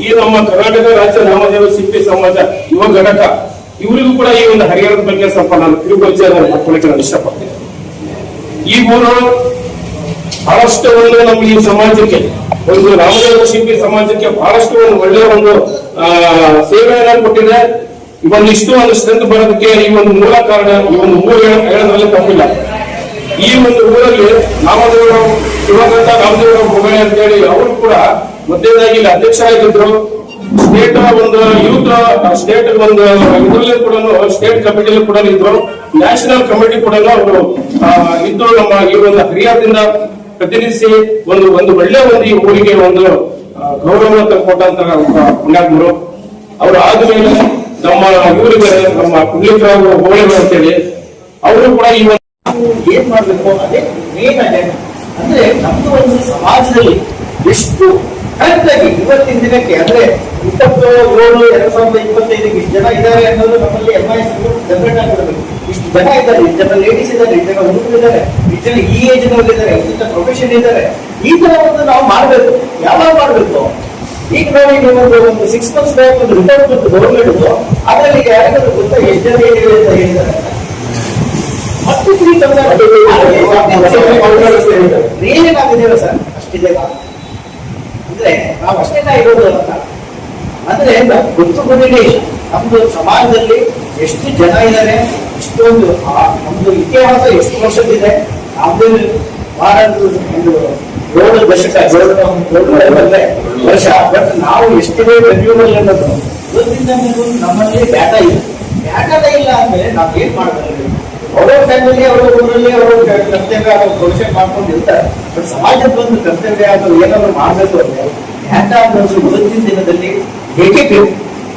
ಈ ನಮ್ಮ ಕರ್ನಾಟಕ ರಾಜ್ಯ ನಾಮದೇವ ಸಿಂಪಿ ಸಮಾಜ, ಯುವ ಘಟಕ, ಇವರಿಗೂ ಕೂಡ ಈ ಒಂದು ಹರಿಹರದ ಬಗ್ಗೆ ಸ್ವಲ್ಪ ನಾನು ಮಾಡ್ಕೊಳ್ಳಿಕ್ಕೆ ನಾನು ಇಷ್ಟಪಡ್ತೇನೆ. ಈ ಊರು ಬಹಳಷ್ಟು ಒಂದು ನಮ್ಮ ಈ ಸಮಾಜಕ್ಕೆ, ಒಂದು ರಾಮದೇವ ಶಿಲ್ಪಿ ಸಮಾಜಕ್ಕೆ ಬಹಳಷ್ಟು ಒಂದು ಒಳ್ಳೆಯ ಒಂದು ಸೇವೆಯನ್ನು ಕೊಟ್ಟಿದೆ. ಇವನ್ನಿಷ್ಟು ಒಂದು ಸ್ಟ್ರೆಂತ್ ಬರೋದಕ್ಕೆ ಈ ಒಂದು ಮೂಲ ಕಾರಣ, ಈ ಒಂದು ಮೂರು ಹೇಳ- ಹೇಳೋದ್ರಲ್ಲಿ ತಪ್ಪಿಲ್ಲ. ಈ ಒಂದು ಊರಲ್ಲಿ ನಾಮದೇವರ ಶಿವಗಂಧ ರಾಮದೇವರ ಮೊಬೈಲ್ ಅಂತ ಹೇಳಿ ಅವರು ಕೂಡ ಮೊದಲನೇದಾಗಿ ಇಲ್ಲಿ ಅಧ್ಯಕ್ಷರಾಗಿದ್ರು ಸ್ಟೇಟ್ ಒಂದು ಯೂತ್ ಸ್ಟೇಟ್ ಒಂದು ಇದರಲ್ಲಿ ಕೂಡ ಸ್ಟೇಟ್ ಕಮಿಟಿಯಲ್ಲಿ ಕೂಡ ಇದ್ರು ನ್ಯಾಷನಲ್ ಕಮಿಟಿ ಕೂಡ ಅವರು ಇದ್ದು ನಮ್ಮ ಈ ಒಂದು ಹರಿಯಾದಿಂದ ಪ್ರತಿನಿಧಿಸಿ ಒಂದು ಒಂದು ಒಳ್ಳೆ ಒಂದು ಈ ಊರಿಗೆ ಒಂದು ಗೌರವ ಕೊಟ್ಟಂತ ಪುಣ್ಯಾತ್ಮರು. ಅವರು ಆದ್ಮೇಲೆ ನಮ್ಮ ಊರಿಗೆ, ನಮ್ಮ ಪುಣ್ಯಕರಾವ್ ಅಂತ ಅಂತೇಳಿ, ಅವರು ಕೂಡ ಈ ಒಂದು ಏನ್ ಮಾಡ್ಬೇಕು, ಅದೇ ಮೇನ್ ಅಂದ್ರೆ ನಮ್ದು ಒಂದು ಸಮಾಜದಲ್ಲಿ ಎಷ್ಟು ಕರೆಕ್ಟ್ ಇವತ್ತಿನ ದಿನಕ್ಕೆ, ಅಂದ್ರೆ ಇಪ್ಪತ್ತು ಏಳು, ಎರಡ್ ಸಾವಿರದ ಇಪ್ಪತ್ತೈದಕ್ಕೆ ಇಷ್ಟು ಜನ ಇದ್ದಾರೆ ಅನ್ನೋದು ನಮ್ಮಲ್ಲಿ ಎಂ ಐ ಜನರೇಟ್ ಆಗಿರಬೇಕು ಇಷ್ಟು ಜನ ಇದ್ದಾರೆ, ಇಷ್ಟು ಜನ ಲೇಡೀಸ್ ಇದ್ದಾರೆ, ಇಷ್ಟು ಜನ ಹುಡುಗರು ಇದ್ದಾರೆ, ಇಷ್ಟು ಜನ ಈ ಏಜ್ ಇದ್ದಾರೆ, ಇಷ್ಟು ಪ್ರೊಫೆಷನ್ ಇದ್ದಾರೆ. ಈ ತರ ಒಂದು ನಾವು ಮಾಡಬೇಕು. ಯಾವಾಗ ಮಾಡಬೇಕು? ಈಗ ನಾವು ಈಗ ಒಂದು ಸಿಕ್ಸ್ ಮಂತ್ಸ್ ಬ್ಯಾಕ್ ಒಂದು ರಿಪೋರ್ಟ್ ಬಂತು ಗೌರ್ಮೆಂಟ್ ಅದರಲ್ಲಿ ಯಾರಿಗಾದ್ರೂ ಗೊತ್ತಾ? ಎಷ್ಟು ಜನ ಏನಿದೆ ಅಂತ ಹೇಳಿದ್ದಾರೆ. ಮತ್ತೆ ಫ್ರೀ ಸರ್? ಅಷ್ಟಿದೆ ಅಂದ್ರೆ ನಾವು ಅಷ್ಟೇನ ಇರೋದು ಅಂತ ಅಂದ್ರೆ ಗೊತ್ತು ಗೊತ್ತಿದೆ ನಮ್ದು ಸಮಾಜದಲ್ಲಿ ಎಷ್ಟು ಜನ ಇದ್ದಾರೆ ಎಷ್ಟೊಂದು ನಮ್ದು ಇತಿಹಾಸ ಎಷ್ಟು ವರ್ಷದಿದೆ ನಮ್ದು ಭಾರತ ಒಂದು ಏಳು ದಶಕ, ಏಳು ವರ್ಷ. ಬಟ್ ನಾವು ಎಷ್ಟಿದೆ ರೆನ್ಯೂವಲ್ ಅನ್ನೋದು. ಇವತ್ತಿಂದ ನಮ್ಮಲ್ಲಿ ಡಾಟಾ ಇಲ್ಲ. ಡಾಟಾನೇ ಇಲ್ಲ ಅಂದ್ರೆ ನಾವು ಏನ್ ಅವರ ಫ್ಯಾಮಿಲಿ ಅವರ, ಊರಲ್ಲಿ ಅವರು ಕರ್ತವ್ಯ ಅವರು ಭವಿಷ್ಯ ಮಾಡ್ಕೊಂಡು ಇರ್ತಾರೆ. ಬಟ್ ಸಮಾಜದ ಒಂದು ಕರ್ತವ್ಯ ಅಥವಾ ಏನಾದ್ರು ಮಾಡಬೇಕು ಅಂದ್ರೆ ಅನ್ನೋದು ಮೊದಲಿನ ದಿನದಲ್ಲಿ ಹೇಗೆ ಬೇಕು?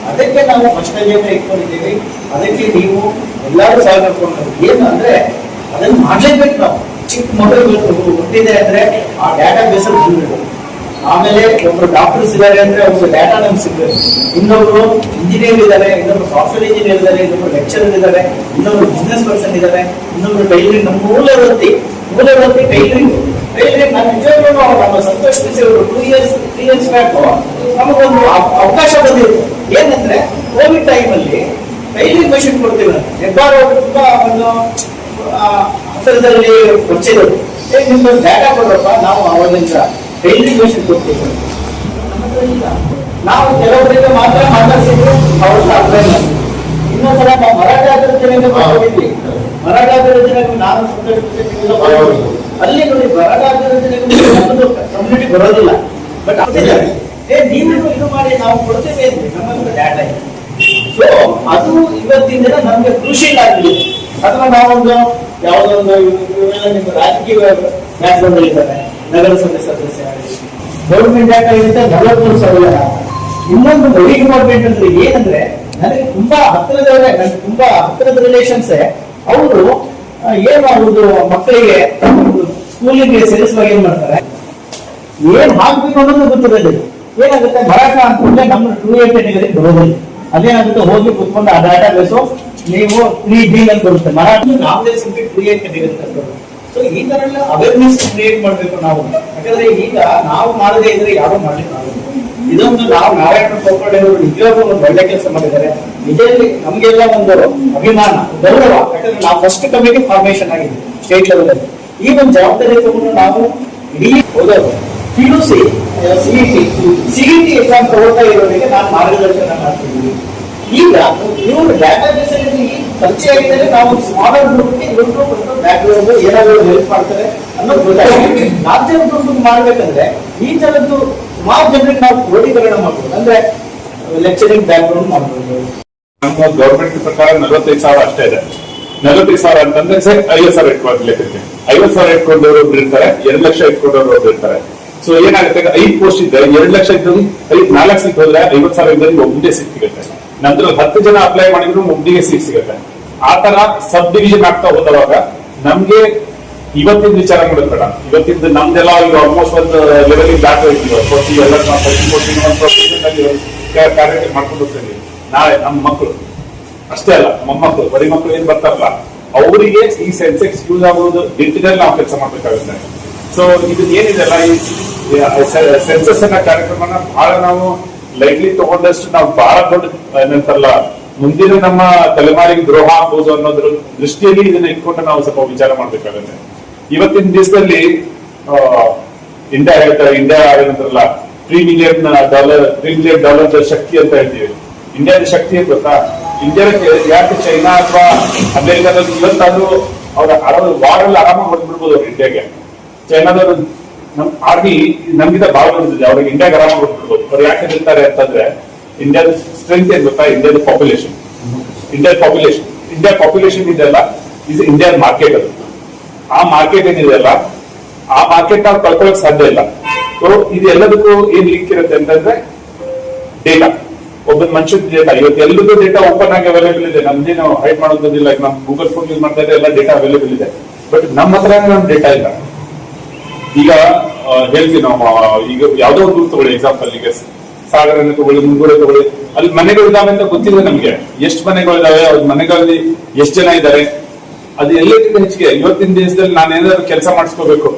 ಅದಕ್ಕೆ ನಾವು ಅಜೆಂಡ ಇಟ್ಕೊಂಡಿದ್ದೀವಿ? ಅದಕ್ಕೆ ನೀವು ಎಲ್ಲರೂ ಸಹ ನೋಡ್ಕೊಂಡು ಏನು ಅಂದ್ರೆ ಅದನ್ನು ಮಾಡಲೇಬೇಕು ನಾವು. ಚಿಕ್ಕ ಮಗಳು ಹುಟ್ಟಿದೆ ಅಂದ್ರೆ ಆ ಡಾಟಾ ಬೇಸ್ ಅಲ್ಲಿ ಬಂದ್ಬಿಡು ಆಮೇಲೆ ಒಬ್ರು ಡಾಕ್ಟರ್ಸ್ ಇದ್ದಾರೆ ಅಂದ್ರೆ ಅವ್ರಿಗೆ ಡಾಟಾ ನಮ್ಗೆ ಸಿಗ್ತದೆ. ಇನ್ನೊಬ್ರು ಇಂಜಿನಿಯರ್ ಇದ್ದಾರೆ, ಇನ್ನೊಬ್ರು ಸಾಫ್ಟ್ವೇರ್ ಇಂಜಿನಿಯರ್ ಇದ್ದಾರೆ, ಇನ್ನೊಬ್ರು ಲೆಕ್ಚರರ್ ಇದ್ದಾರೆ, ಇನ್ನೊಬ್ರು ಬಿಸ್ನೆಸ್ ಪರ್ಸನ್ ಇದ್ದಾರೆ, ಇನ್ನೊಬ್ರು ಟೈಲರಿಂಗ್ ನಮ್ಮ ಮೂಲ ವೃತ್ತಿ ಮೂಲ ವೃತ್ತಿ ಟೈಲರಿಂಗ್ ಟೈಲರಿಂಗ್ ನಾನು ನಿಜವಾಗ್ಲೂ ನಮ್ಮ ಸಂತೋಷ ಅವರು two years three years back ನಮಗೊಂದು ಅವಕಾಶ ಬಂದಿತ್ತು ಏನಂದ್ರೆ ಕೋವಿಡ್ ಟೈಮಲ್ಲಿ ಟೈಲರಿಂಗ್ ಮಷಿನ್ ಕೊಡ್ತೀವಿ ಹೆಬ್ಬಾರ್ ತುಂಬಾ ಒಂದು ಹತ್ತಿರದಲ್ಲಿ ಕೊಚ್ಚಿದ್ರು ಏ ನಿಮ್ದು ಡಾಟಾ ಕೊಡ್ರಪ್ಪ, ನಾವು ಅವಾಗಿಂದ ಹತ್ರ ಇಲ್ಲ. ನಾವು ಕೆಲವರಿಂದ ಮಾತ್ರ ಮಾತಾಡಿಸಿದ್ರು ಅವ್ರಿಗೆ ಅರ್ಥ ಇಲ್ಲ. ಇನ್ನೊಂದ್ಸಲ ನಾವು ಮರಾಠ ಅಭಿವೃದ್ಧಿಯಿಂದ ಹೋಗಿದ್ವಿ ಮರಾಠ ಅಭಿವೃದ್ಧಿನಾಗ ನಾನು. ಅಲ್ಲಿ ನೋಡಿ ಮರಾಠ ನಮ್ಮದು ಕಮ್ಯುನಿಟಿ ಬರೋದಿಲ್ಲ. ಬಟ್ ಏ ನೀವು ಇದು ಮಾಡಿ ನಾವು ಕೊಡ್ತೇವೆ. ನಮ್ಮ ಹತ್ರ ಡಾಟಾ ಇದೆ. ಸೊ ಅದು ಇವತ್ತಿನ ದಿನ ನಮ್ಗೆ ಕೃಷಿ ಆಗಿದೆ ಅಥವಾ ನಾವೊಂದು ಯಾವುದೋ ಒಂದು ಇವೆಲ್ಲ ನಿಮ್ಮ ರಾಜಕೀಯ ಬ್ಯಾಕ್ಗ್ರೌಂಡ್ ಇರ್ತಾರೆ ನಗರಸಭೆ ಸದಸ್ಯ ಗೌರ್ಮೆಂಟ್ ಡಾಟಾ ಇರುತ್ತೆ ನಲವತ್ಮೂರು ಸಾವಿರ. ಇನ್ನೊಂದು ವೆರಿ ಗೌರ್ಮೆಂಟ್ ಅಂದ್ರೆ ಏನಂದ್ರೆ ನನಗೆ ತುಂಬಾ ಹತ್ತಿರದವರೇ ತುಂಬಾ ಹತ್ತಿರದ ರಿಲೇಷನ್ಸ್ ಅವರು ಏನು ಅವ್ರದ್ದು ಮಕ್ಕಳಿಗೆ ಸ್ಕೂಲಿಗೆ ಸೇರಿಸುವಾಗ ಏನ್ ಮಾಡ್ತಾರೆ? ಏನ್ ಹಾಕ್ಬೇಕು ಅನ್ನೋದು ಗೊತ್ತಿರಲಿಲ್ಲ. ಏನಾಗುತ್ತೆ? ಬರಕ ಅಂತಂದ್ರೆ ನಮ್ಮ ಟೂ ಏಟ್ ಎಂಟ್ ಬರೋದಿಲ್ಲ. ಅದೇನಾಗುತ್ತೆ? ಹೋಗಿ ಕುತ್ಕೊಂಡು ಆ ಡಾಟಾ ಬೇಸು ನೀವು ತ್ರೀ ಡಿ ಅಂತ ಬರುತ್ತೆ. ಮರಾಠಿ ನಾವೇ ಸಿಂಪಿ ಟೂ ಏಟ್ ಡಿಗ್ರಿ ಅಂತ ಬರುತ್ತೆ. ಸೊ ಈ ತರ ಎಲ್ಲ ಅವೇರ್ನೆಸ್ ಕ್ರಿಯೇಟ್ ಮಾಡ್ಬೇಕು ನಾವು. ಯಾಕಂದ್ರೆ ಈಗ ನಾವು ಮಾಡದೇ ಇದ್ರೆ ಯಾರು ಮಾಡ್ಲಿಕ್ಕೆ. ಇದೊಂದು ನಾವು ನಾರಾಯಣ ಕೋಪಡೆ ಅವರು ನಿಜವಾಗ್ಲೂ ಒಂದು ಒಳ್ಳೆ ಕೆಲಸ ಮಾಡಿದ್ದಾರೆ. ನಿಜದಲ್ಲಿ ನಮ್ಗೆಲ್ಲ ಒಂದು ಅಭಿಮಾನ, ಗೌರವ. ಯಾಕಂದ್ರೆ ನಾವು ಫಸ್ಟ್ ಕಮಿಟಿ ಫಾರ್ಮೇಶನ್ ಆಗಿದೆ ಸ್ಟೇಟ್ ಲೆವೆಲ್ ಅಲ್ಲಿ. ಈ ಒಂದು ಜವಾಬ್ದಾರಿ ತಗೊಂಡು ನಾವು ಇಡೀ ಓದೋದು. P U C CET CET exam ತಗೊಳ್ತಾ ಇರೋದಕ್ಕೆ ನಾನು ಮಾರ್ಗದರ್ಶನ ಮಾಡ್ತಿದ್ದೀನಿ. ಈಗ, ಇವರು ಡಾಟಾ ಬೇಸ್ ಅಲ್ಲಿ ಪರಿಚಯ ಆಗಿದ್ದಾರೆ ನಾವು ಸ್ಮಾಲರ್ ಗ್ರೂಪ್ಗೆ ಇವರು ಬ್ಯಾಕ್ಗ್ರೌಂಡ್ ಏನಾದರೂ ಹೆಲ್ಪ್ ಮಾಡ್ತಾರೆ ಅನ್ನೋದು ಗೊತ್ತಾಗಿದೆ ಲಾರ್ಜರ್ ಗ್ರೂಪ್ ಮಾಡ್ಬೇಕಂದ್ರೆ ಈ ತರದ್ದು ಸುಮಾರು ಜನರಿಗೆ ನಾವು ಕ್ರೋಢೀಕರಣ ಮಾಡ್ಬೋದು. ಅಂದ್ರೆ ಲೆಕ್ಚರಿಂಗ್ ಬ್ಯಾಕ್ಗ್ರೌಂಡ್ ಮಾಡ್ಬೋದು. ನಮ್ಮ ಗೌರ್ಮೆಂಟ್ ಪ್ರಕಾರ ನಲವತ್ತೈದು ಸಾವಿರ ಅಷ್ಟೇ ಇದೆ. ನಲವತ್ತೈದು ಸಾವಿರ ಅಂತಂದ್ರೆ ಸರ್, ಐವತ್ತು ಸಾವಿರ ಇಟ್ಕೊಂಡು ಲೆಕ್ಕಕ್ಕೆ. ಐವತ್ತು ಸಾವಿರ ಇಟ್ಕೊಂಡವರು ಒಬ್ರು ಇರ್ತಾರೆ, ಎರಡು ಲಕ್ಷ ಇಟ್ಕೊಂಡವರು ಒಬ್ರು ಇರ್ತಾರೆ. ಸೊ ಏನಾಗುತ್ತೆ ಐದು ಪೋಸ್ಟ್ ಇದ್ದರೆ ಎರಡು ಲಕ್ಷ ಇದ್ದಲ್ಲಿ ಐದು ನಾಲ್ಕು ಸೀಟ್ ಹೋದ್ರೆ ಐವತ್ತು ಸಾವಿರ ಇದ್ದಲ್ಲಿ ಒಬ್ಬನೇ ಸಿಕ್ಕಿಗತ್ತೆ ನಂತರ ಹತ್ತು ಜನ ಅಪ್ಲೈ ಮಾಡಿದ್ರು ಒಬ್ಬನಿಗೆ ಸೀಟ್ ಸಿಗುತ್ತೆ. ಆ ತರ ಸಬ್ ಡಿವಿಷನ್ ಆಗ್ತಾ ಹೋದವಾಗ ನಮ್ಗೆ ಇವತ್ತಿನ ವಿಚಾರ ಮಾಡೋದು ಬೇಡ. ಇವತ್ತಿಂದ ನಮ್ದೆಲ್ಲ ಈಗ ಆಲ್ಮೋಸ್ಟ್ ಒಂದು ಲೆವೆಲ್ ದಾಟ ಕೋಚಿ ಎಲ್ಲ ಕಾರ್ಯ ಮಾಡ್ಕೊಂಡು ಹೋಗ್ತೀವಿ ನಾಳೆ ನಮ್ಮ ಮಕ್ಕಳು, ಅಷ್ಟೇ ಅಲ್ಲ, ಮೊಮ್ಮಕ್ಕಳು, ಬರಿ ಮಕ್ಕಳು ಏನ್ ಬರ್ತಾರಲ್ಲ, ಅವರಿಗೆ ಈ ಸೆನ್ಸೆಕ್ಸ್ ಯೂಸ್ ಆಗುವುದು ನಿಟ್ಟಿನಲ್ಲಿ ನಾವು ಕೆಲಸ ಮಾಡ್ಬೇಕಾಗುತ್ತೆ. ಸೊ ಇದು ಏನಿದೆಲ್ಲ ಈ ಸೆನ್ಸಸ್ ಅನ್ನೋ ಕಾರ್ಯಕ್ರಮನ ಬಹಳ ನಾವು ಲೈಟ್ಲಿ ತಗೊಂಡಷ್ಟು ನಾವು ಬಹಳ ದೊಡ್ಡ, ಏನಂತಾರಲ್ಲ ಮುಂದಿನ ನಮ್ಮ ತಲೆಮಾರಿಗೆ ದ್ರೋಹ ಆಗ್ಬೋದು ಅನ್ನೋದ್ರ ದೃಷ್ಟಿಯಲ್ಲಿ ಇದನ್ನ ಇಟ್ಕೊಂಡು ನಾವು ಸ್ವಲ್ಪ ವಿಚಾರ ಮಾಡ್ಬೇಕಾಗುತ್ತೆ. ಇವತ್ತಿನ ದಿವಸದಲ್ಲಿ ಇಂಡಿಯಾ ಹೇಳ್ತಾರೆ, India ಏನಂತಾರಲ್ಲ three million dollar three million dollar ಶಕ್ತಿ ಅಂತ ಹೇಳ್ತೀವಿ. ಇಂಡಿಯಾದ ಶಕ್ತಿ ಏನ್ ಗೊತ್ತಾ? ಇಂಡಿಯಾಕ್ಕೆ ಯಾಕೆ ಚೈನಾ ಅಥವಾ ಅಮೆರಿಕಾದಲ್ಲಿ ಇವತ್ತಾದ್ರೂ ಅವ್ರ ಆರಾಮ ವಾರಲ್ಲಿ ಆರಾಮಾಗಿ ಹೊಡ್ಬಿಡ್ಬೋದು ಅವ್ರು ಇಂಡಿಯಾಗೆ. ಚೈನಾದವರು ನಮ್ ಆರ್ಮಿ ನಮ್ಗಿಂತ ಭಾಳ ಬಂದಿದೆ ಅವ್ರಿಗೆ ಇಂಡಿಯಾಗೆ ಆರಾಮಾಗಿ ಹೊಡ್ಬಿಡ್ಬೋದು ಅವ್ರು ಯಾಕೆ ನಿಲ್ತಾರೆ ಅಂತಂದ್ರೆ ಇಂಡಿಯಾದ ಸ್ಟ್ರೆಂತ್ ಏನ್ ಗೊತ್ತಾ ಇಂಡಿಯಾದ population India population India population ಇದೆಲ್ಲ ಇಸ್ ಇಂಡಿಯನ್ ಮಾರ್ಕೆಟ್ ಅದು ಆ ಮಾರ್ಕೆಟ್ ಏನಿದೆಯಲ್ಲ ಆ ಮಾರ್ಕೆಟ್ ನಾವು ಕಳ್ಕೊಳಕ್ ಸಾಧ್ಯ ಇಲ್ಲ. ಸೊ ಇದು ಎಲ್ಲದಕ್ಕೂ ಏನ್ ಲಿಂಕ್ ಇರುತ್ತೆ ಅಂತಂದ್ರೆ ಡೇಟಾ ಒಬ್ಬ ಮನುಷ್ಯನ ಡೇಟಾ ಇವತ್ತು ಎಲ್ಲದೂ ಡೇಟಾ ಓಪನ್ ಆಗಿ ಅವೈಲೇಬಲ್ ಇದೆ. ನಮ್ದೇನು ಹೈಡ್ ಮಾಡೋದಿಲ್ಲ ನಾವು ಗೂಗಲ್ ಫೋನ್ ಯೂಸ್ ಮಾಡ್ತಾ ಇದ್ರೆ ಎಲ್ಲ ಡೇಟಾ ಅವೈಲೇಬಲ್ ಇದೆ. ಬಟ್ ನಮ್ಮ ಹತ್ರ ನಮ್ ಡೇಟಾ ಇಲ್ಲ. ಈಗ ಹೇಳ್ತೀವಿ ನಾವು ಈಗ ಯಾವ್ದೋ ಒಂದು ತಗೊಳ್ಳಿ ಎಕ್ಸಾಂಪಲ್ ಈಗ ಸಾಗರನೇ ತಗೊಳ್ಳಿ, ಮುಂಗೂಡೆ ತಗೊಳ್ಳಿ. ಅಲ್ಲಿ ಮನೆಗಳು ಇದಾವೆ ಅಂತ ಗೊತ್ತಿದೆ ನಮ್ಗೆ. ಎಷ್ಟು ಮನೆಗಳು ಇದಾವೆ, ಅವ್ರ ಮನೆಗಳಲ್ಲಿ ಎಷ್ಟು ಜನ ಇದ್ದಾರೆ ಅದು ಎಲ್ಲಕ್ಕಿಂತ ಹೆಚ್ಚಿಗೆ ಇವತ್ತಿನ ದೇಶದಲ್ಲಿ ನಾನು ಏನಾದ್ರು ಕೆಲಸ ಮಾಡಿಸ್ಕೋಬೇಕು.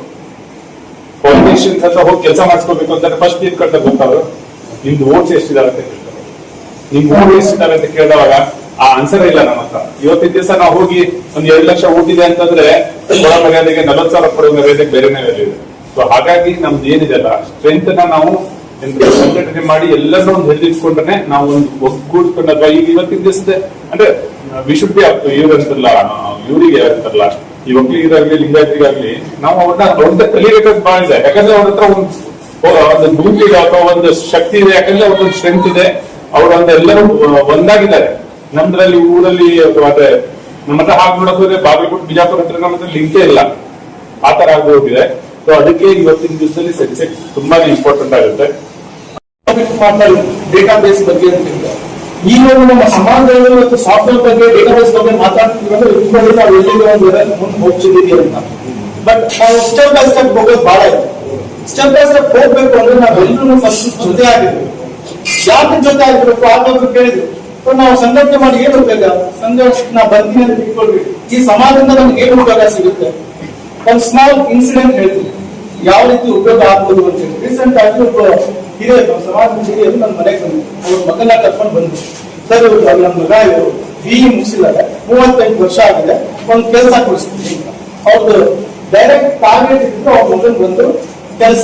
ಪಾಲಿಟಿಷಿಯನ್ಸ್ ಹತ್ರ ಹೋಗಿ ಕೆಲಸ ಮಾಡಿಸ್ಕೋಬೇಕು ಅಂತ ಫಸ್ಟ್ ಏನ್ ಕಟ್ಟ ಗೊತ್ತವ್ರು ನಿಮ್ದು ಓಟ್ಸ್ ಎಷ್ಟಿದಾವೆ ಅಂತ ಕೇಳ್ತಾರೆ. ನಿಮ್ ಓಟ್ ಎಷ್ಟಿದಾವೆ ಅಂತ ಕೇಳಿದವಾಗ ಆ ಆನ್ಸರ್ ಇಲ್ಲ ನಮ್ಮ ಹತ್ರ. ಇವತ್ತಿನ ದಿವಸ ನಾವು ಹೋಗಿ ಒಂದ್ ಎರಡು ಲಕ್ಷ ಓಟ್ ಇದೆ ಅಂತಂದ್ರೆ ಕೊಡೋ ಮರ್ಯಾದೆಗೆ ನಲವತ್ತು ಸಾವಿರ ಕೊಡೋ ಮರ್ಯಾದೆಗೆ ಬೇರೆನೇ ಬೆಲೆ ಇದೆ. ಸೊ ಹಾಗಾಗಿ ನಮ್ದು ಏನಿದೆಲ್ಲ ಸ್ಟ್ರೆಂತ್ನ ನಾವು ಸಂಘಟನೆ ಮಾಡಿ ಎಲ್ಲರನ್ನೂ ಒಂದು ಹಿಡಿದಿಟ್ಕೊಂಡ್ರೆ ನಾವು ಒಂದು ಒಗ್ಗೂಡ್ಕೊಂಡು ಈಗ ಇವತ್ತಿನ ದಿವಸದ ಅಂದ್ರೆ ವಿ ಶುಡ್ ಬಿ ಇವರಿಗೆ ಅಂತಾರಲ್ಲ ಈ ಒಕ್ಕಲಿಗರಾಗ್ಲಿ ಲಿಂಗಾಯತರಿಗಾಗ್ಲಿ, ನಾವು ಅವ್ರನ್ನ ಒಂದು ಕಲಿಬೇಕಾದ್ ಬಹಳ ಇದೆ ಯಾಕಂದ್ರೆ ಅವ್ರ ಹತ್ರ ಒಂದು ಒಂದು ಗುಂಪು ಇದೆ ಅಥವಾ ಒಂದು ಶಕ್ತಿ ಇದೆ, ಯಾಕಂದ್ರೆ ಅವ್ರದ್ದು ಸ್ಟ್ರೆಂತ್ ಇದೆ. ಅವ್ರು ಒಂದು ಎಲ್ಲರೂ ಒಂದಾಗಿದ್ದಾರೆ. ನಮ್ದ್ರಲ್ಲಿ, ಊರಲ್ಲಿ ಅದೇ, ನಮ್ಮ ಹತ್ರ ಹಾಗೆ ನೋಡೋದ್ರೆ ಬಾಗಲಕೋಟೆ, ಬಿಜಾಪುರ ಹತ್ರ ನಮ್ಮ ಹತ್ರ ಲಿಂಕೇ ಇಲ್ಲ. ಆ ತರ ಹೋಗಿದೆ. ಸೊ ಅದಕ್ಕೆ ಇವತ್ತಿನ ದಿವಸದಲ್ಲಿ ಸೆನ್ಸೆಕ್ಸ್ ತುಂಬಾನೇ ಇಂಪಾರ್ಟೆಂಟ್ ಆಗುತ್ತೆ. ಮಾತಾಡಿ ಡೇಟಾ ಬೇಸ್ ಬಗ್ಗೆ ಅಂತ. ಈಗ ನಮ್ಮ ಸಮಾಜದಲ್ಲಿ ಮತ್ತು ಸಾಫ್ಟ್ವೇರ್ ಬಗ್ಗೆ ಡೇಟಾ ಬೇಸ್ ಬಗ್ಗೆ ಮಾತಾಡ್ತಿದ್ರೆ ಇಟ್ಕೊಂಡು ನಾವು ಎಲ್ಲಿಗೆ ಒಂದು ಮುಂದೆ ಹೋಗ್ತಿದ್ದೀವಿ ಅಂತ. ಬಟ್ ನಾವು ಸ್ಟೆಪ್ ಬೈ ಸ್ಟೆಪ್ ಹೋಗೋದು ಬಹಳ ಇದೆ. ಸ್ಟೆಪ್ ಬೈ ಸ್ಟೆಪ್ ಹೋಗ್ಬೇಕು ಅಂದ್ರೆ ನಾವೆಲ್ಲರೂ ಫಸ್ಟ್ ಜೊತೆ ಆಗಿರ್ಬೇಕು. ಯಾಕೆ ಜೊತೆ ಆಗಿರ್ಬೇಕು ಆಗೋದು ಕೇಳಿದ್ರು. ನಾವು ಸಂಘಟನೆ ಮಾಡಿ ಏನು ಉಪಯೋಗ ಸಂಘ ನಾ ಬರ್ತೀನಿ ಅಂತ ಇಟ್ಕೊಳ್ರಿ ಈ ಸಮಾಜದಿಂದ ನಮ್ಗೆ ಏನು ಉಪಯೋಗ ಸಿಗುತ್ತೆ? ಒಂದು ಸ್ಮಾಲ್ ಇನ್ಸಿಡೆಂಟ್ ಹೇಳ್ತೀನಿ. ಯಾವ ರೀತಿ ಉಪಯೋಗ ಆಗ್ಬೋದು ಅಂತ ಹೇಳಿ. ರೀಸೆಂಟ್ ಆಗಿ ಒಬ್ಬ ಹಿರಿಯ ಸಮಾಜದ ಹಿರಿಯರು ನನ್ನ ಮನೆಗೆ ಬಂದ್ರು. ಅವ್ರ ಮಗನ ಕರ್ಕೊಂಡು ಬಂದ್ರು. ಸರ್ ನಮ್ಮ ಅವ್ರು ನನ್ನ ಮಗ, ಇವರು ಬಿ ಮುಗಿಸಿದ್ದಾರೆ. ಮೂವತ್ತೆಂಟು ವರ್ಷ ಆಗಿದೆ. ಒಂದು ಕೆಲಸ ಕೊಡಿಸ್ತೀನಿ ಅವ್ರದ್ದು ಡೈರೆಕ್ಟ್ ಟಾರ್ಗೆಟ್ ಇದ್ದು ಅವ್ರ ಮಗನ್ ಬಂದು ಕೆಲಸ.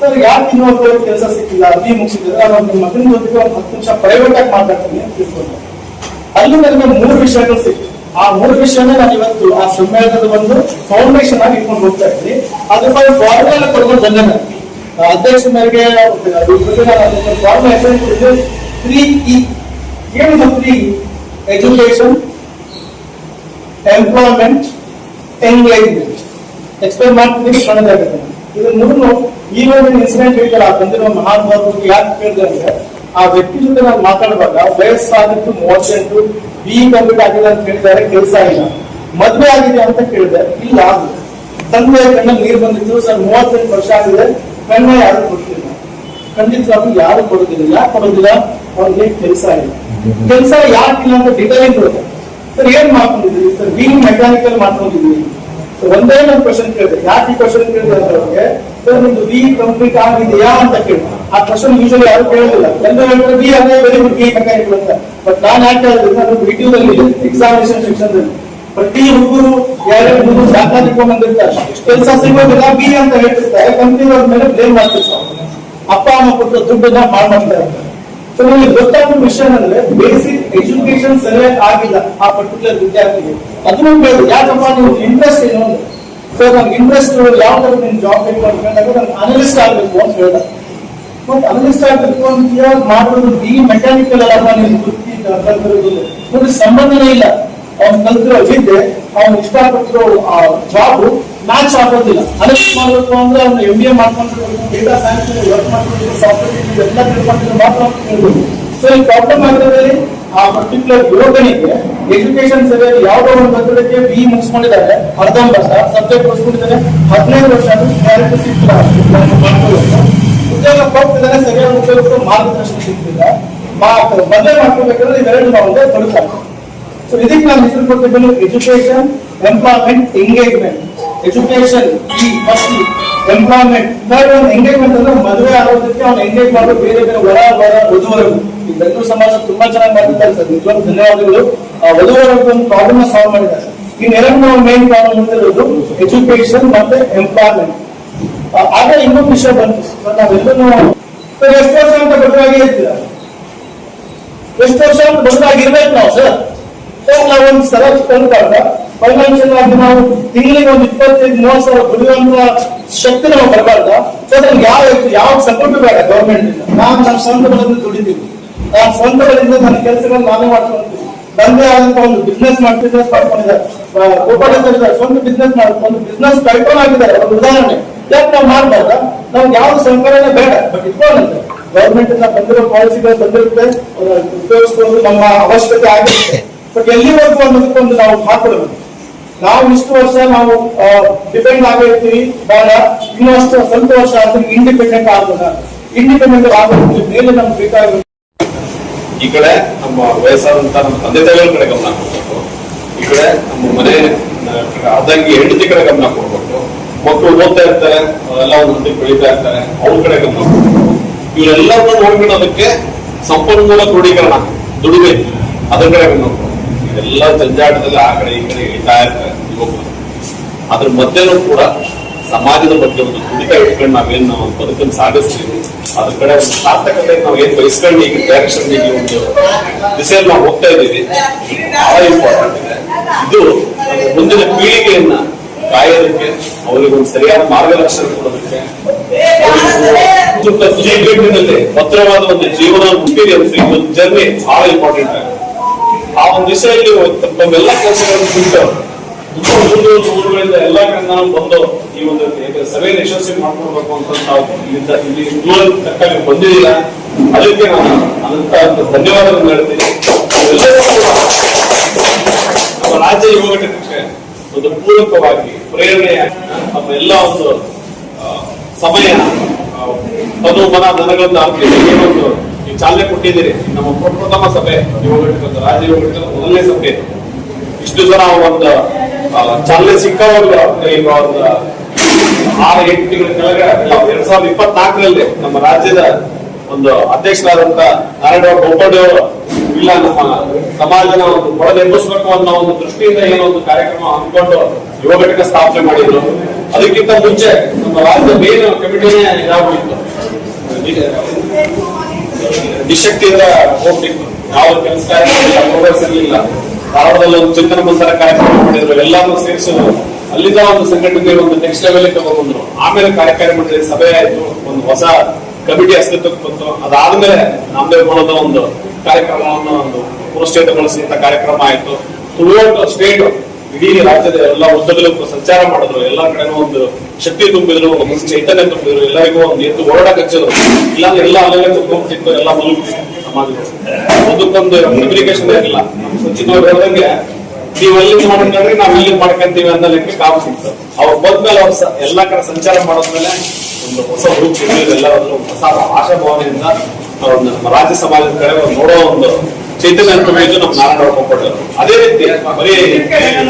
ಸರ್ ಯಾಕೆ ಇನ್ನೊಬ್ಬರು ಕೆಲಸ ಸಿಕ್ಕಿಲ್ಲ? ಬಿ ಮುಗಿಸಿದ್ರೆ ನಾನು ನಿಮ್ಮ ಮಗನ ಜೊತೆಗೆ ಒಂದು ಹತ್ತು ನಿಮಿಷ ಪ್ರೈವೇಟ್ ಆಗಿ ಮಾತಾಡ್ತೀನಿ ಅಂತ ತಿಳ್ಕೊಂಡು. ಅಲ್ಲಿ ನನಗೆ ಮೂರು ವಿಷಯಗಳು ಸಿಕ್ತು ಆ ಮೂರು ವಿಷಯನ ನಾನು ಇವತ್ತು ಆ ಸಮ್ಮೇಳನದ ಒಂದು ಫೌಂಡೇಶನ್ ಆಗಿ ಇಟ್ಕೊಂಡು ಹೋಗ್ತಾ ಇದ್ದೀನಿ. ಅದ್ರ ಬಗ್ಗೆ ಫಾರ್ಮುಲಾ ಕೊಡ್ಕೊಂಡು ಬಂದೆ ನಾನು. ಅಧ್ಯಕ್ಷ ಮೇರೆಗೆ ಫಾರ್ಮುಲಾ ಹೆಸರು ತ್ರೀ ಇ ಏನು three education employment engagement explain ಮಾಡ್ತೀನಿ ಕನ್ನಡದಾಗುತ್ತೆ ಇದು ಮೂರು, ಈ ಒಂದು ಇನ್ಸಿಡೆಂಟ್ ಹೇಳ್ತಾರೆ ಆ ಬಂದಿರೋ ಮಹಾನುಭಾವರು ಯಾಕೆ ಕೇಳಿದೆ ಅಂದ್ರೆ, ಆ ವ್ಯಕ್ತಿ ಜೊತೆ ನಾನು ಮಾತಾಡುವಾಗ ವಯಸ್ಸಾಗಿತ್ತು ಮೂವತ್ತೆಂಟು ಬಿ ಕಂಪ್ಲೀಟ್ ಆಗಿದೆ ಅಂತ ಹೇಳಿದ್ದಾರೆ, ಕೆಲಸ ಇಲ್ಲ. ಮದುವೆ ಆಗಿದೆ ಅಂತ ಕೇಳಿದೆ, ಇಲ್ಲ. ತಂದೆ ಕಣ್ಣಲ್ಲಿ ನೀರು ಬಂದಿತ್ತು, ಸರ್, ಮೂವತ್ತೆಂಟು ವರ್ಷ ಆಗಿದೆ. ಕಣ್ಣ ಯಾರು ಕೊಡ್ತಿಲ್ಲ? ಖಂಡಿತವಾಗ್ಲೂ ಯಾರು ಕೊಡೋದಿಲ್ಲ. ಯಾಕೆ ಕೊಡೋದಿಲ್ಲ? ಅವ್ರಿಗೆ ಕೆಲಸ ಇಲ್ಲ ಕೆಲಸ ಯಾಕಿಲ್ಲ ಅಂತ ಡಿಟೈಲಿಂಗ್ ಕೊಡುತ್ತೆ? ಸರ್ ಏನ್ ಮಾಡ್ಕೊಂಡಿದ್ದೀವಿ ಸರ್ ಬಿ ಮೆಕ್ಯಾನಿಕಲ್ ಮಾಡ್ಕೊಂಡಿದ್ದೀವಿ ಸರ್ ಒಂದೇ ನಾನು ಕ್ವಶನ್ ಕೇಳಿದೆ. ಯಾಕೆ ಈ ಕ್ವಶನ್ ಕೇಳಿದೆ ಅಂತ ಅವ್ರಿಗೆ? ಸರ್ ನಿಮ್ದು ಬಿ ಕಂಪ್ಲೀಟ್ ಆಗಿದೆಯಾ ಅಂತ ಕೇಳಿ ಆ ಕ್ವಶನ್ ಯೂಶಲಿ ಯಾರು ಕೇಳೋದಿಲ್ಲ. ಎಲ್ಲರೂ ಹೇಳ್ತಾರೆ ಬಿ ಅದೇ ವೆರಿ ಗುಡ್ ಬಿ ಮೆಕ್ಯಾನಿಕಲ್ ಅಂತ. ಬಟ್ ನಾನು ಯಾಕೆ ಹೇಳಿದ್ರೆ ನಾನು ವಿಡಿಯೋದಲ್ಲಿ ಎಕ್ಸಾಮಿನೇಷನ್ ಸೆಕ್ಷನ್ ಪ್ರತಿ ಹುಡುಗರು ಎರಡು ಹುಡುಗರು ಇಟ್ಕೊಂಡ್ ಬಂದಿರ್ತಾರೆ ಕೆಲಸ ಸಿಗೋದಿಲ್ಲ ಬಿ ಅಂತ ಹೇಳ್ತಿರ್ತಾರೆ. ಕಂಪ್ನಿ ಅವ್ರ ಮೇಲೆ ಬ್ಲೇಮ್ ಮಾಡ್ತಿರ್ತಾರೆ ಅಪ್ಪ, ಅಮ್ಮ ಕೊಟ್ಟ ದುಡ್ಡನ್ನ ಮಾಡ್ ಮಾಡ್ತಾ ಇರ್ತಾರೆ ಸೊ ಗೊತ್ತಾದ ವಿಷಯ ಅಂದ್ರೆ ಬೇಸಿಕ್ ಎಜುಕೇಶನ್ ಸರಿಯಾಗಿ ಆಗಿಲ್ಲ ಆ ಪರ್ಟಿಕ್ಯುಲರ್ ವಿದ್ಯಾರ್ಥಿಗೆ. ಅದನ್ನು ಕೇಳಿದ್ರು ಯಾಕಪ್ಪ, ನೀವು ಇಂಟ್ರೆಸ್ಟ್ ಏನು ಅಂದ್ರೆ? ಸೊ ನನ್ಗೆ ಇಂಟ್ರೆಸ್ಟ್ ಯಾವ ತರ ನಿಮ್ ಜಾಬ್ ಬೇಕು ಅಂತ ಕೇಳಿದಾಗ ನಾನು ಅನಲಿಸ್ಟ್ ಆಗ್ಬೇಕು ಅಂತ ಹೇಳ್ದ. ಮತ್ತೆ ಅನಲಿಸ್ಟ್ ಆಗ್ಬೇಕು ಅಂತ ಮಾಡೋದು ಈ ಮೆಕ್ಯಾನಿಕಲ್ ಅಲ್ಲ ನಿಮ್ ವೃತ್ತಿ ನೋಡಿ ಸಂಬಂಧನೇ ಇಲ್ಲ. ಅವ್ನು ಕಲ್ತಿರೋ ವಿದ್ಯೆ, ಅವ್ನು ಇಷ್ಟಪಟ್ಟಿರೋ ಜಾಬ್ ಮ್ಯಾಚ್ ಆಗೋದಿಲ್ಲ. ಅನಲಿಸ್ಟ್ ಮಾಡ್ಬೇಕು ಅಂದ್ರೆ ಅವ್ನು ಎಂ ಬಿ ಎ ಮಾಡ್ಕೊಂಡಿರ್ಬೇಕು ಡೇಟಾ ವರ್ಕ್ ತಿಳ್ಕೊಂಡಿದ್ರೆ ಮಾತ್ರ ಸೊ ಈ ಪ್ರಾಬ್ಲಮ್ ಆ ಪರ್ಟಿಕ್ಯುಲರ್ ಯುವಕನಿಗೆ ಎಜುಕೇಶನ್ ಸರಿಯಾಗಿ ಯಾವುದೋ ಒಂದು ಬಂದದಕ್ಕೆ ಬಿ ಮುಗಿಸ್ಕೊಂಡಿದ್ದಾರೆ, ಅರ್ಧಂಬರ್ಧ ಸಬ್ಜೆಕ್ಟ್ ಮುಗಿಸ್ಕೊಂಡಿದ್ದಾರೆ, ಹದಿನೈದು ವರ್ಷ ಕ್ಲಾರಿಟಿ ಮಾಡ್ಕೊಳ್ಳೋದು. ಉದ್ಯೋಗ ಕೊಟ್ಟಿದ್ದಾರೆ ಸರಿಯಾದ ಉದ್ಯೋಗಕ್ಕೆ ಮಾರ್ಗದರ್ಶನ ಮಾತ್ರ ಮದುವೆ ಮಾಡ್ಕೋಬೇಕಾದ್ರೆ ಇವೆರಡು ನಾವು ತೊಡಕಾಗ್ತದೆ ಸೊ ಇದಕ್ಕೆ ನಾನು ಹೆಸರು ಕೊಟ್ಟಿದ್ದೇನೆ ಎಜುಕೇಶನ್ ಎಂಪ್ಲಾಯ್ಮೆಂಟ್ ಎಂಗೇಜ್ಮೆಂಟ್ ಎಜುಕೇಶನ್ ಈ ಫಸ್ಟ್ ಎಂಪ್ಲಾಯ್ಮೆಂಟ್ ಥರ್ಡ್ ಒಂದು ಎಂಗೇಜ್ಮೆಂಟ್ ಅಂದ್ರೆ ಮದುವೆ ಆಗೋದಕ್ಕೆ ಅವ್ನು ಎಂಗೇಜ್ ಮಾಡೋ ಬೇರೆ ಬೇರೆ ವರ ವರ ವಧುವರೆಗೂ ಈ ಬೆಂಗಳೂರು ಸಮಾಜ ತುಂಬಾ ಚೆನ್ನಾಗಿ ಮಾಡಿದ್ದಾರೆ ಸರ್. ನಿಜವಾಗ್ಲೂ ಧನ್ಯವಾದಗಳು. ವಧುವರೆಗೂ ಒಂದು ಪ್ರಾಬ್ಲಮ್ ಸಾಲ್ವ್ ಮಾಡಿದ್ದಾರೆ. ಇನ್ನು ಎರಡು ನಾವು ಮೇನ್ ಪ್ರಾಬ್ಲಮ್ ಅಂತ ಹೇಳೋದು ಎಜುಕೇಶನ್ ಮತ್ತೆ ಎಂಪ್ಲಾಯ್ಮೆಂಟ್ ಆಗ ಇನ್ನೊಂದು ವಿಷಯ ಬಂತು. ಸರ್ ಎಷ್ಟು ವರ್ಷ ಅಂತ ಬದಲಾಗಿ ಇರ್ತೀರಾ ಎಷ್ಟು ವರ್ಷ ಅಂತ ಬದಲಾಗಿರ್ಬೇಕು ನಾವು, ಸರ್? ಸರ್ ನಾವು ಒಂದು ಸಲ ತಂದಾಗ ಫೈನಾನ್ಷಿಯಲ್ ಆಗಿ ನಾವು ತಿಂಗಳಿಗೆ ಒಂದು ಇಪ್ಪತ್ತೈದು, ಮೂವತ್ತು ಸಾವಿರ ದುಡಿಯುವಂತ ಶಕ್ತಿ ನಾವು ಬರಬಾರ್ದ? ಅದನ್ನ ಯಾವ ಯಾವ ಸಪೋರ್ಟ್ ಬೇಡ ಗೌರ್ಮೆಂಟ್ ನಾನು ನನ್ನ ಸ್ವಂತ ಬಲದಿಂದ ದುಡಿತೀವಿ ನಾನು ಸ್ವಂತ ಬಲದಿಂದ ನನ್ನ ಕೆಲಸಗಳನ್ನ ನಾನೇ ಮಾಡ್ಕೊಂಡು ತಂದೆ ಆದಂತ ಒಂದು ಬಿಸ್ನೆಸ್ ಮಾಡಿ ಬಿಸ್ನೆಸ್ ಮಾಡ್ಕೊಂಡಿದ್ದಾರೆ ಗೋಪಾಲ ಸರ್ ಸ್ವಂತ ಬಿಸ್ನೆಸ್ ಮಾಡಿ, ಒಂದು ಬಿಸ್ನೆಸ್ ಕಳ್ಕೊಂಡು ಆಗಿದ್ದಾರೆ. ಒಂದು ಉದಾಹರಣೆ. ಯಾಕೆ ನಾವು ಮಾಡ್ಬಾರ್ದ? ನಮ್ಗೆ ಯಾವ ಸಂಕಲನ ಬೇಡ. ಬಟ್ ಇಟ್ಕೊಂಡಂತೆ. ಗೌರ್ಮೆಂಟ್ ಇಂದ ಬಂದಿರೋ ಪಾಲಿಸಿಗಳು ಬಂದಿರುತ್ತೆ. ಉಪಯೋಗಿಸ್ಕೊಂಡು ನಮ್ಮ ಅವಶ್ಯಕತೆ ಆಗಿರುತ್ತೆ. ಬಟ್ ಎಲ್ಲಿವರೆಗೂ ಅನ್ನೋದಕ್ಕೊಂದು ನಾವು ಹಾಕೊಡಬೇಕು ನಾವು ಇಷ್ಟು ವರ್ಷ ನಾವು ಡಿಪೆಂಡ್ ಆಗಿರ್ತೀವಿ ಬೇಡ ಇನ್ನು ಅಷ್ಟು ಸ್ವಲ್ಪ ವರ್ಷ ಆದ್ರೆ ಇಂಡಿಪೆಂಡೆಂಟ್ ಆಗೋಣ. ಇಂಡಿಪೆಂಡೆಂಟ್ ಆಗೋದ್ರ ಮೇಲೆ ನಮ್ಗೆ ಬೇಕಾಗಿರೋ ಈ ಕಡೆ ನಮ್ಮ ವಯಸ್ಸಾದಂತ ನಮ್ಮ ತಂದೆ ತಾಯಿಗಳ ಕಡೆ ಗಮನ ಕೊಡ್ಬೇಕು. ಈ ಕಡೆ ನಮ್ಮ ಮನೆ ಅದಂಗೆ ಹೆಂಡತಿ ಕಡೆ ಗಮನ ಕೊಡ್ಬೇಕು. ಮಕ್ಕಳು ಓದ್ತಾ ಇರ್ತಾರೆ, ಎಲ್ಲ ಒಂದು ಹಂತಕ್ಕೆ ಬೆಳೀತಾ ಇರ್ತಾರೆ, ಅವ್ರ ಕಡೆ ಗಮನ ಕೊಡ್ಬೇಕು. ಇವರೆಲ್ಲರನ್ನೂ ನೋಡ್ಕೊಳ್ಳೋದಕ್ಕೆ ಸಂಪನ್ಮೂಲ ಕ್ರೋಢೀಕರಣ ದುಡಿಮೆ, ಅದ್ರ ಕಡೆ ಗಮನ ಇದೆಲ್ಲ ಜಂಜಾಟದಲ್ಲಿ ಆ ಕಡೆ ಈ ಕಡೆ ಇಳ್ತಾ ಇರ್ತಾರೆ ಯುವಕರು ಅದ್ರ ಮಧ್ಯನೂ ಕೂಡ ಸಮಾಜದ ಬಗ್ಗೆ ಒಂದು ಕುಡಿತ ಇಟ್ಕೊಂಡು ನಾವೇನು ನಾವು ಬದುಕನ್ನು ಸಾಧಿಸ್ತೀವಿ, ಅದ್ರ ಕಡೆ ಒಂದು ಸಾರ್ಥಕತೆ ನಾವು ಏನ್ ಬಯಸ್ಕೊಂಡು ಈಗ ಡೈರೆಕ್ಷನ್ ಒಂದು ದಿಸೆಯಲ್ಲಿ ನಾವು ಹೋಗ್ತಾ ಇದ್ದೀವಿ, ಬಹಳ ಇಂಪಾರ್ಟೆಂಟ್ ಇದೆ. ಇದು ಮುಂದಿನ ಪೀಳಿಗೆಯನ್ನ ಕಾಯೋದಕ್ಕೆ, ಅವರಿಗೆ ಒಂದು ಸರಿಯಾದ ಮಾರ್ಗದರ್ಶನ ಕೊಡೋದಕ್ಕೆ ಭದ್ರವಾದ ಒಂದು ಜೀವನ ಹುಟ್ಟಿದೆ ಜರ್ನಿ ಬಹಳ ಇಂಪಾರ್ಟೆಂಟ್ ಆಗಿದೆ. ಆ ಒಂದು ದಿಶೆಯಲ್ಲಿ ತಮ್ಮೆಲ್ಲ ಕೆಲಸಗಳನ್ನು ಬಿಟ್ಟು ಒಂದು ಊರುಗಳಿಂದ ಎಲ್ಲ ಕಡೆ ಬಂದು ಈ ಒಂದು ಸಭೆಯನ್ನು ಯಶಸ್ವಿ ಮಾಡ್ಕೊಡ್ಬೇಕು ಅಂತ ನಾವು ಇಲ್ಲಿಂದ ಇಲ್ಲಿ ದೂರ ತಕ್ಕ ಬಂದಿಲ್ಲ ಅದಕ್ಕೆ ನಾನು ಅನಂತ ಧನ್ಯವಾದಗಳನ್ನು ಹೇಳ್ತೀನಿ. ನಮ್ಮ ರಾಜ್ಯ ಯುವ ಒಂದು ಪೂರಕವಾಗಿ ಪ್ರೇರಣೆಯ ನಮ್ಮ ಎಲ್ಲ ಒಂದು ಸಮಯ ತನು ಮನ ನನಗಳಿಂದ ಹಾಕಿ ಚಾಲನೆ ಕೊಟ್ಟಿದ್ದೀರಿ. ನಮ್ಮ ಪ್ರಪ್ರಥಮ ಸಭೆ ಯುವ ರಾಜ್ಯ ಯುವ ಮೊದಲನೇ ಸಭೆ. ಇಷ್ಟು ಜನ ಒಂದು ಚಾಲನೆ ಸಿಕ್ಕವರು ಈಗ ಒಂದು ಆರು ಎಂಟು ತಿಂಗಳ ಕೆಳಗೆ ಎರಡ್ ಸಾವಿರದ ಇಪ್ಪತ್ನಾಲ್ಕರಲ್ಲಿ ನಮ್ಮ ರಾಜ್ಯದ ಒಂದು ಅಧ್ಯಕ್ಷರಾದಂತ ನಾರಾಯಣ ಅವರು, ಇಲ್ಲ, ನಮ್ಮ ಸಮಾಜನ ಒಂದು ಕೊಡ ನಿರ್ಮಿಸಬೇಕು ಅನ್ನೋ ಒಂದು ದೃಷ್ಟಿಯಿಂದ ಏನೋ ಒಂದು ಕಾರ್ಯಕ್ರಮ ಹಮ್ಮಿಕೊಂಡು ಯುವ ಘಟಕ ಸ್ಥಾಪನೆ ಮಾಡಿದ್ರು. ಅದಕ್ಕಿಂತ ಮುಂಚೆ ನಮ್ಮ ರಾಜ್ಯದ ಮೇನ್ ಕಮಿಟಿನೇ ಇದಾಗ್ಬಿಟ್ಟಿತ್ತು. ನಿಶಕ್ತಿಯಿಂದ ಹೋಗ್ಬೇಕು. ಯಾವ ಕೆಲಸ ಕಾರ್ಯಕ್ರಮಗಳಿಲ್ಲ ಧಾರವಾಡದಲ್ಲಿ ಒಂದು ಚಿಂತನ ಕಾರ್ಯಕ್ರಮ ಮಾಡಿದ್ರು ಎಲ್ಲಾನು ಸೇರಿಸಿ. ಅಲ್ಲಿಂದ ಒಂದು ಸಂಘಟನೆ ಒಂದು ನೆಕ್ಸ್ಟ್ ಲೆವೆಲ್ ತಗೊಂಡ್ಬಂದ್ರು. ಆಮೇಲೆ ಕಾರ್ಯಕಾರಿ ಮಂಡಳಿ ಸಭೆ ಆಯ್ತು, ಒಂದು ಹೊಸ ಕಮಿಟಿ ಅಸ್ತಿತ್ವಕ್ಕೆ ಬಂತು. ಅದಾದ್ಮೇಲೆ ನಮ್ದೇ ಮಾಡೋದ ಒಂದು ಕಾರ್ಯಕ್ರಮವನ್ನು ಒಂದು ಪುರಸ್ಕೃತಗೊಳಿಸಿದಂತ ಕಾರ್ಯಕ್ರಮ ಆಯ್ತು. ಥ್ರೂಔಟ್ ಸ್ಟೇಟ್ ಇಡೀ ರಾಜ್ಯದ ಎಲ್ಲ ಉದ್ದಗಲಕ್ಕೂ ಸಂಚಾರ ಮಾಡಿದ್ರು. ಎಲ್ಲಾ ಕಡೆನೂ ಒಂದು ಶಕ್ತಿ ತುಂಬಿದ್ರು, ಒಂದು ಚೈತನ್ಯ ತುಂಬಿದ್ರು. ಎಲ್ಲರಿಗೂ ಒಂದು ಎದ್ದು ಓಡಾಟ ಹಚ್ಚಿದ್ರು ಇಲ್ಲಾಂದ್ರೆ ಎಲ್ಲ ಅಲ್ಲೇ ಕುತ್ಕೊಂಡ್ಬಿಟ್ಟಿತ್ತು ಎಲ್ಲ ಸಮಾಜ ಅದಕ್ಕೊಂದು ಕಮ್ಯುನಿಕೇಶನ್ ಇರಲಿಲ್ಲ ನೀವ್ ಹೇಳ್ದಂಗೆ, ನೀವು ಅಲ್ಲಿ ಮಾಡ್ಕೊಂಡ್ರೆ ನಾವು ಇಲ್ಲಿ ಮಾಡ್ಕೊಂತೀವಿ ಅನ್ನೋ ಲೆಕ್ಕ ಕಾವು ಸಿಕ್ತು ಅವ್ರು ಬಂದ್ಮೇಲೆ ಅವ್ರು ಎಲ್ಲಾ ಕಡೆ ಸಂಚಾರ ಮಾಡೋದ್ಮೇಲೆ ಒಂದು ಹೊಸ ಹುಡುಕ್ ಎಲ್ಲರೂ ಹೊಸ ಆಶಾಭಾವನೆಯಿಂದ ಒಂದು ರಾಜ್ಯ ಸಮಾಜದ ಕಡೆ ಒಂದು ನೋಡೋ ಒಂದು ಚೈತನ್ಯ ತುಂಬಿದ್ದು ನಮ್ಮ ನಾರಾಯಣ ಅದೇ ರೀತಿ ಬರೀ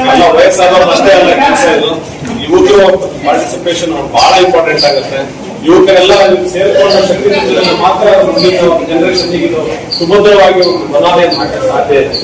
ನಮ್ಮ ವಯಸ್ಸಾದವ್ರು ಅಷ್ಟೇ ಅಲ್ಲ ಕೆಲಸ ಇದು. ಯುವಕರು ಪಾರ್ಟಿಸಿಪೇಷನ್ ಬಹಳ ಇಂಪಾರ್ಟೆಂಟ್ ಆಗುತ್ತೆ. ಯುವಕರೆಲ್ಲ ಸೇರ್ಕೊಂಡ ಶಕ್ತಿ ಮಾತ್ರ ಜನರೇಷನ್ ಇದು ಸುಭದ್ರವಾಗಿ ಒಂದು ಬದಲಾವಣೆ ಮಾಡಕ್ಕೆ ಸಾಧ್ಯ ಇದೆ.